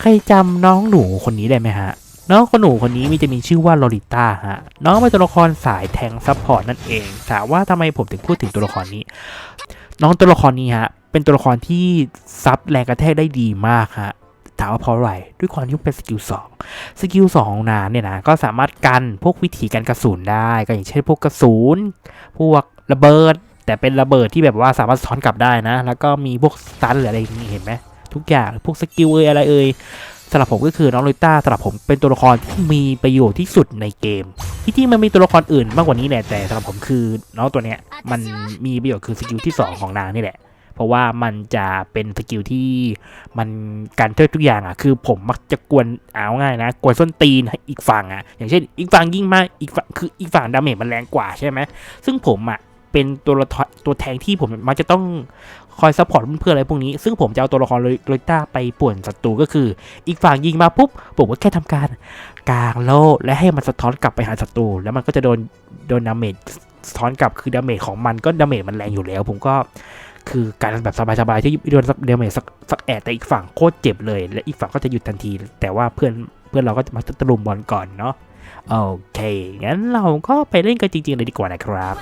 ใครจำน้องหนูคนนี้ได้ไหมฮะ น้องคนหนูคนนี้มีจะมีชื่อว่าลอริต้าฮะ น้องเป็นตัวละครสายแทงซัพพอร์ตนั่นเอง ถามว่าทำไมผมถึงพูดถึงตัวละครนี้ น้องตัวละครนี้ฮะ เป็นตัวละครที่ซับแรงกระแทกได้ดีมากฮะถามว่าเพราะอะไรด้วยความที่เป็นสกิลสองสกิลสองของนางเนี่ยนะก็สามารถกันพวกวิธีการกระสุนได้ ก็อย่างเช่นพวกกระสุนพวกระเบิด แต่เป็นระเบิดที่แบบว่าสามารถซ้อนกลับได้นะ แล้วก็มีพวกสตันหรืออะไรอย่างนี้เห็นไหม ทุกอย่างพวกสกิลเอ่ยอะไรเอ่ยสำหรับผมก็คือน้องโรต้าสำหรับผมเป็นตัวละครที่มีประโยชน์ที่สุดในเกม ที่จริงมันมีตัวละครอื่นมากกว่านี้แหละแต่สำหรับผมคือน้องตัวเนี้ยมันมีประโยชน์คือสกิลที่สองของนางนี่แหละ เพราะว่ามันจะเป็นสกิลที่มันการเทิดทุกอย่างอะคือผมมักจะกวนเอาง่ายนะกวนส้นตีนให้อีกฝั่งอะอย่างเช่น อีกฝั่งยิ่งมากอีกฝั่งคืออีกฝั่งดาเมจมันแรงกว่าใช่ไหมซึ่งผมอะ เป็นตัวละตัวแทงที่ผมมักจะต้องคอยซัพพอร์ตเพื่อนอะไรพวกนี้ ซึ่งผมจะเอาตัวละครโรยต้าไปป่วนศัตรูก็คือ อีกฝั่งยิงมาปุ๊บ ผมก็แค่ทำการกางโล่และให้มันสะท้อนกลับไปหาศัตรู แล้วมันก็จะโดนโดนดาเมจสะท้อนกลับคือดาเมจของมันก็ดาเมจมันแรงอยู่แล้ว ผมก็คือการแบบสบายๆที่โดนดาเมจสักสักแอดแต่อีกฝั่งโคตรเจ็บเลย และอีกฝั่งก็จะหยุดทันที แต่ว่าเพื่อนเพื่อนเราก็จะมาตะลุมบอลก่อนเนาะโอเคงั้นเราก็ไปเล่นกันจริงๆเลยดีกว่านะครับ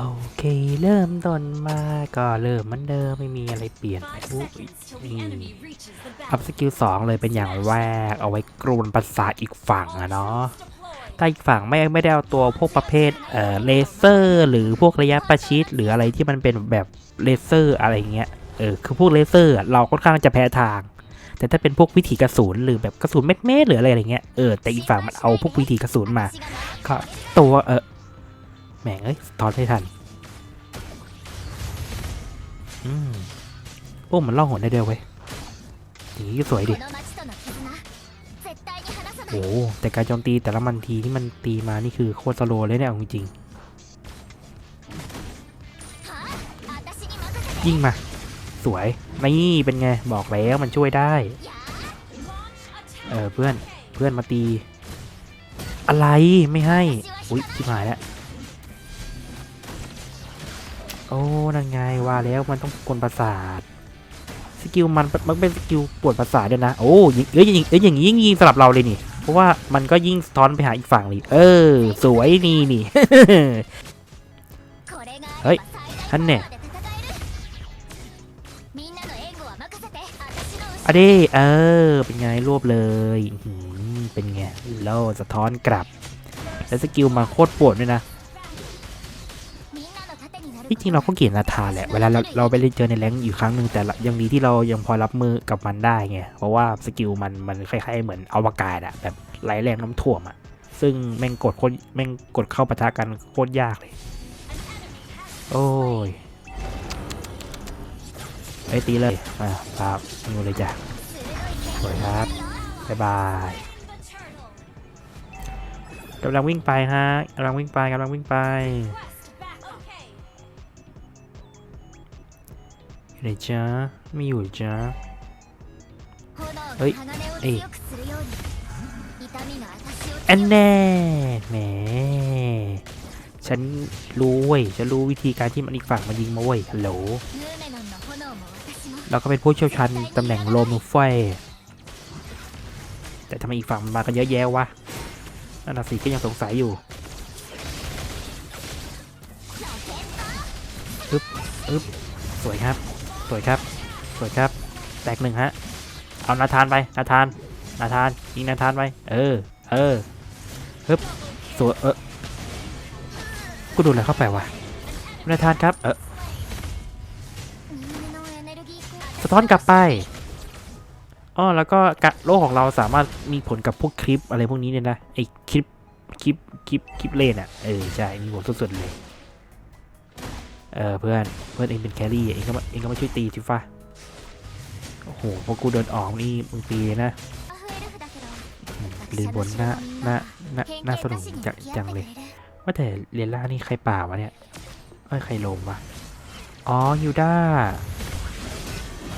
โอเค เริ่มต้นมาก็เริ่มมันเดิมไม่มีอะไรเปลี่ยนไปอุ๊ยนี่อัพสกิลสองเลยเป็นอย่างแรก เอาไว้กรูนประสาทอีกฝั่งอะเนาะถ้าอีกฝั่งไม่ไม่ได้เอาตัวพวกประเภทเอ่อเลเซอร์ หรือพวกระยะประชิดหรืออะไรที่มันเป็นแบบเลเซอร์อะไรเงี้ยเออคือพวกเลเซอร์เราค่อนข้างจะแพ้ทาง แต่ถ้าเป็นพวกวิถีกระสุนหรือแบบกระสุนเม็ดเม็ดหรืออะไรอย่างเงี้ยเออแต่อีกฝั่งมันเอาพวกวิถีกระสุนมาก็ตัวเออ แหมงเอ้ยถอนไม่ทัน อืมโอ้มันล่องหนได้ด้วยเว้ยอย่างนี้ก็สวยดิ โอ้แต่การโจมตีแต่ละมันทีที่มันตีมานี่คือโคตรสโลว์เลยเนี่ยเอาจริงๆยิงมา สวย นี่เป็นไง บอกแล้วมันช่วยได้ เออเพื่อน เพื่อนมาตี อะไรไม่ให้ อุ้ยชิบหายแล้ว อ้นั่นไงว่าแล้วมันต้องกลประสาทสกิลมันมันเป็นสกิลปวดประสาทด้วยนะโอ้ยิงเอ้ยยิงเอ้ยอย่างนี้ยิ่งยิงสำหรับเราเลยนี่ เพราะว่ามันก็ยิ่งสะท้อนไปหาอีกฝั่งเลยเออ สวยนี่นี่เฮ้ยท่านเนี่ยอะเดเออ เป็นไงรวบเลยเป็นไงโล่สะท้อนกลับ แล้วสกิลมาโคตรปวดด้วยนะ ที่จริงเราก็เกลียดนาธานแหละเวลาเราเราไปเล่นเจอในแรงอยู่ครั้งหนึ่งแต่ยังดีที่เรายังพอรับมือกับมันได้ไงเพราะว่าสกิลมันมันคล้ายๆเหมือนอวกาศอะแบบไหลแรงน้ำท่วมอะซึ่งแม่งกดโคตรแม่งกดเข้าปะทะกันโคตรยากเลย โอ้ยไอตีเลยมาครับนิวเลยจ้ะสวยครับบ๊ายบายกำลังวิ่งไปฮะกำลังวิ่งไปกำลังวิ่งไป ไหนจ๊ะไม่อยู่จ้ะเฮ้เฮ้ยยเอ้เอ้ยยอันแน่แหมฉันรู้เว้ยฉันรู้วิธีการที่มันอีกฝั่งมันยิงมาเว้ยฮัลโหลเราก็เป็นผู้เชี่ยวชาญตำแหน่งโลมูไฟ แต่ทำไมอีกฝั่งมันมากันเยอะแยะวะนั่นน่ะสิก็ยังสงสัยอยู่อึ๊บอึ๊บสวยครับส วยครับ สวยครับ แตกหนึ่งฮะ เอานาธานไป นาธาน นาธานยิงนาธานไป เออ เออฮึบสวย เออ กูดูอะไรเข้าไปวะ นาธานครับ เออ สะท้อนกลับไปอ๋อแล้วก็กะโลกของเราสามารถมีผลกับพวกคลิปอะไรพวกนี้เนี่ยนะไอคลิปคลิปคลิปคลิปเลนอะ เออ ใช่ มีผลสุดๆเลย เออเพื่อนเพื่อนเองเป็นแครี่เองก็มาเองก็มาช่วยตีสิฟ้าโอ้โหพอกูเดินออกนี่มึงตีนะอืมลืมบนหน้าหน้าหน้าหน้าสนุกจังจังเลยว่าแต่เรียนล่านี่ใครป่าวะเนี่ยเอ้ยใครลงวะอ๋อยูด้า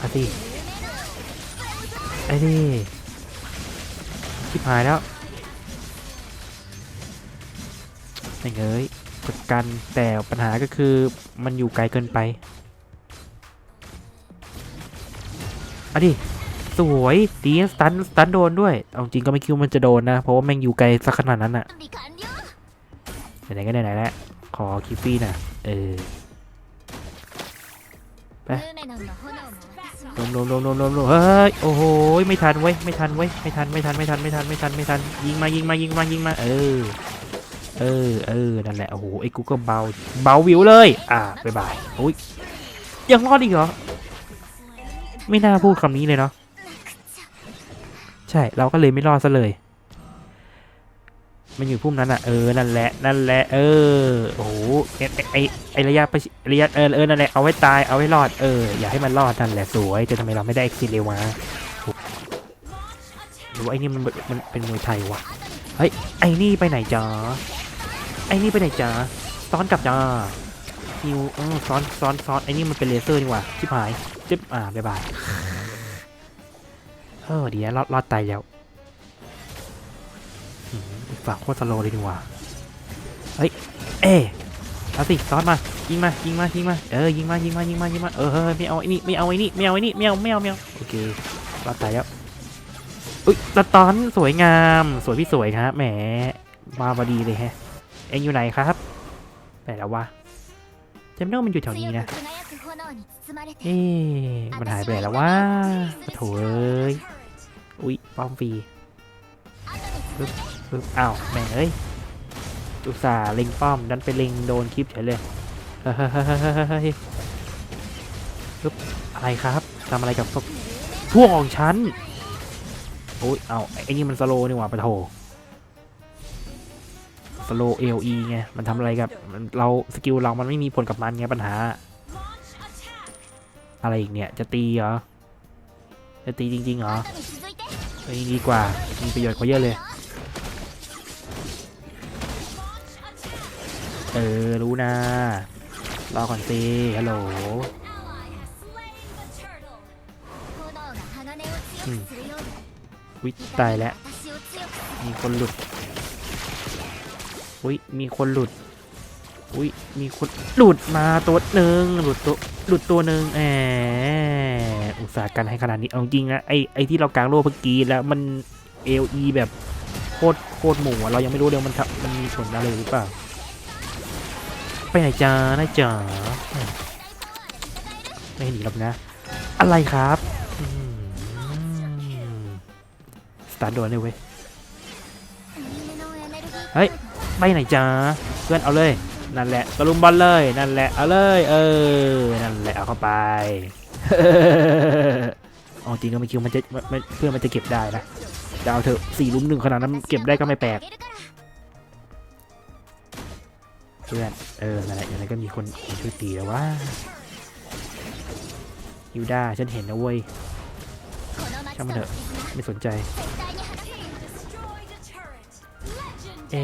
อาสิไอ้นี่ชิบหายแล้วไม่เงยกดกันแต่ปัญหาก็คือ มันอยู่ไกลเกินไปอะดิ สวยสีสตันสตันโดนด้วย เอาจริงก็ไม่คิดวมันจะโดนนะ เพราะว่าแม่งอยู่ไกลสักขนาดนั้นอะไหนก็ไหนๆแล้วขอคิฟฟี่นะเออไปรวมรวมรวมรวมรวมรวมเฮ้ย โอ้โห ไม่ทันเว้ย ไม่ทันเว้ย ไม่ทัน ไม่ทัน ไม่ทัน ไม่ทัน ไม่ทัน ไม่ทัน ยิงมา ยิงมา ยิงมา ยิงมา เออ เออเออนั่นแหละโอ้โหไอ้กูก็เบาเบาวิวเลย อ่าบ๊ายบายอุ้ยยังรอดอีกเหรอไม่น่าพูดคำนี้เลยเนาะใช่เราก็เลยไม่รอดซะเลย มันอยู่พุ่มนั้นอะเออนั่นแหละนั่นแหละเออโอ้โหไอไอไอระยะประชิระยะเออเออนั่นแหละเอาไว้ตายเอาไว้รอดเอออย่าให้มันรอดนั่นแหละสวยแต่ทำไมเราไม่ได้เอ็กซิเลวะหรือว่าไอ้นี่มันมันเป็นมวยไทยวะ เฮ้ย ไอ้นี่ไปไหนจ๊ะไอ้นี่ไปไหนจ๊ะซ้อนกลับจ้าฮิวเออซ้อนซ้อนซ้อนไอ้นี่มันเป็นเลเซอร์นี่หว่าชิบหายจิ๊บอ่าบ๊ายบายเออเดี๋ยวรอดรอดตายแล้วหืมอีกโคตรสโลว์เลยดีกว่าเฮ้ย เอ๊เอาสิซ้อนมา ยิงมา ยิงมา ยิงมา เออ ยิงมา ยิงมา ยิงมา ยิงมา เออเฮ้ยไม่เอาไอ้นี่ ไม่เอาไอ้นี่ ไม่เอาไอ้นี่ ไม่เอา ไม่เอา ไม่เอา โอเครอดตายแล้ว อุ้ยตตอนสวยงาม สวยพี่สวยครับแหม มาพอดีเลยฮะ เองอยู่ไหนครับแหนแล้ววะจำได้มันอยู่แถวนี้นะ เอ๊มันหายไปไแล้ววะโถเอ้ย อุ้ยป้อมฟรีปึ๊บปึ๊บอ้าวแหมเอ้ยอุตส่าห์เล็งป้อม ดันไปเล็งโดนคลิปเฉยเลยเฮ้ยปึ๊บอะไรครับทำอะไรกับพวกพวกของฉัน โอ้ยเอาไอ้นี่มันสโลนี่หว่าปะโถสโลเอลีไง มันทำอะไรกับเราสกิลเรามันไม่มีผลกับมันไงปัญหา อะไรอีกเนี่ย จะตีเหรอ จะตีจริงๆเหรอไอ้นี่ดีกว่า มีประโยชน์กว่าเยอะเลย เออ รู้นะ รอก่อนสิฮัลโหล วิตายแล้ว มีคนหลุด อุ้ย มีคนหลุด อุ้ย มีคนหลุดมาตัวหนึ่งหลุดตัวหลุดตัวหนึ่งแหมอุตส่าห์กันให้ขนาดนี้เอาจริงนะไอไอที่เรากางโล่เมื่อกี้แล้วมันเอลีแบบโคตรโคตรหมูเรายังไม่รู้เดี๋ยวมันมันมีผลอะไรหรือเปล่าไปไหนจ้าหนะจ้าไม่หนีหรอกนะ อะไรครับ ตาร์โดนเลยเว้ย เฮ้ย ไปไหนจ้าเพื่อนเอาเลย นั่นแหละตะลุมบอลเลย นั่นแหละ เอาเลย เออ นั่นแหละ เอาเข้าไปเอาจริงก็ไม่คิดมันจะเพื่อนมันจะเก็บได้นะจะเอาเถอะสี่ลุมหนึ่งขนาดนั้นเก็บได้ก็ไม่แปลกเพื่อน เออ นั่นแหละ อย่างไรก็มีคนช่วยตีแล้วว่ายูดาฉันเห็นนะเว้ยามันเถอะไม่สนใจ เอ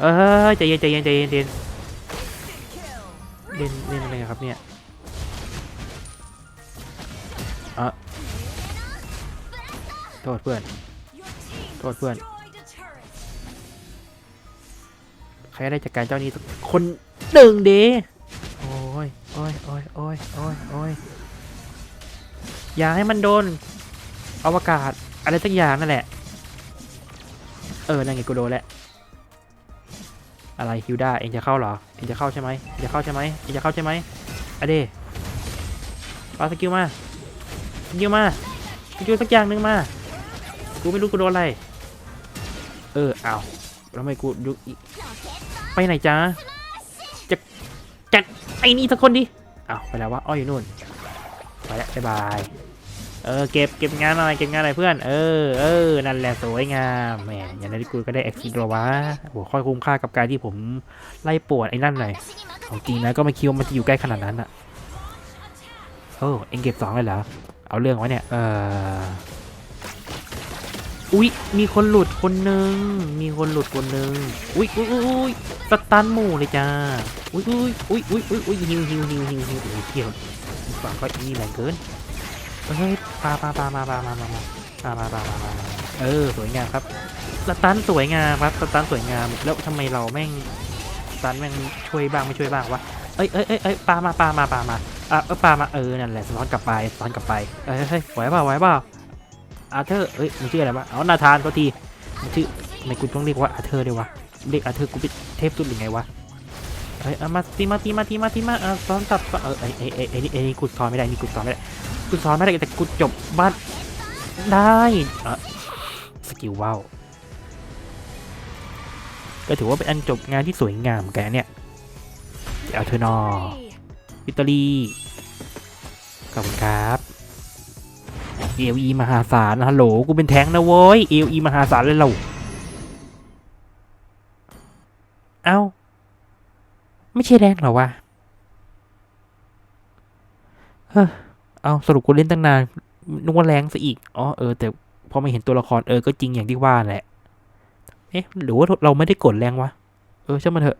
เออใจเย็นใจเย็นใจเย็นเย็นเล่นเล่นอะไรครับเนี่ยอะโทษเพื่อน โทษเพื่อน ใครได้จากการเจ้านี้คนหนึ่งดีโอ้ยโอ้ยโอ้ยโอ้ยโอ้ยโอ้ย อย่าให้มันโดนอวกาศอะไรสักอย่างนั่นแหละ เออนั่นไงกูโดนแล้วอะไรฮิวด้าเองจะเข้าเหรอเองจะเข้าใช่ไหมเองจะเข้าใช่ไหมเองจะเข้าใช่ไหมอะเดปาสกิลมาสกิลมาสกิลสักอย่างหนึ่งมา กูไม่รู้กูโดนอะไร เออเอาแล้วทำไมกูดูไปไหนจ้าจะจัดไอ้นี่สักคนดิเอาไปแล้ววะอ้อยอยู่นู่น ไปแล้วบ๊ายบาย เออเก็บเก็บงานอะไรเก็บงานอะไรเพื่อน เออเออนั่นแหละสวยงามแหมอย่างนั้นกูก็ได้เอ็กซ์ดรวะโหค่อยคุ้มค่ากับการที่ผมไล่ปวดไอ้นั่นหน่อยเอาจริงนะก็ไม่คิดว่ามันจะอยู่ใกล้ขนาดนั้นอะเออเอ็งเก็บสองเลยเหรอเอาเรื่องไว้เนี่ยเอออุ๊ยมีคนหลุดคนหนึ่งมีคนหลุดคนหนึ่งอุ๊ยอุ๊ยอุ๊ยสตันหมู่เลยจ้า อุ๊ยอุ๊ยอุ๊ยอุ๊ยอุ๊ยหิวหิวหิวหิวหิวเที่ยว ฝั่งก็นี่แรงเกินเฮ้ยปาปาปามาปามามามาปามาปามามามาเออสวยงามครับสตันสวยงามครับสตันสวยงามแล้วทำไมเราแม่งสตันแม่งช่วยบ้างไม่ช่วยบ้างวะเอ้ยเอ้ยเอ้ยเอ้ยปามาปามาปามาอะเออปลามาเออนั่นแหละสะท้อนกลับไปสะท้อนกลับไปเอ้ยเฮ้ยไหวเปล่าไหวเปล่าอาเธอร์เอ้ยมันชื่ออะไรวะเอานาธานตัวทีมันชื่อไมกูต้องเรียกว่าอาเธอร์ด้วยวะเรียกอาเธอร์กูเป็นเทพสุดหรือไงวะ เอ้ยอามาตีมาตีมาตีมาตีมาเออซ้อนกลับเออไอ้ไอ้ไอ้ไอนี่ไอ้นี่กูซ้อนไม่ได้นี่กูซ้อนไม่ได้กูซ้อนไม่ได้แต่กูจบบ้านได้เออสกิลว้าวก็ถือว่าเป็นอันจบงานที่สวยงามเหมือนกันเนี่ยเอาเธอนอวิตตอรี่ขอบคุณครับเอลีมหาศาลฮัลโหลกูเป็นแท้งนะโว้ยเอลีมหาศาลเลยเราเอ้า ไม่ใช่แรงหรอวะเฮ้อเอาสรุปกูเล่นตั้งนานนึกว่าแรงซะอีก อ๋อเออแต่พอมาเห็นตัวละครเออก็จริงอย่างที่ว่าแหละ เอ๊ะหรือว่าเราไม่ได้กดแรงวะ เออช่างมันเถอะ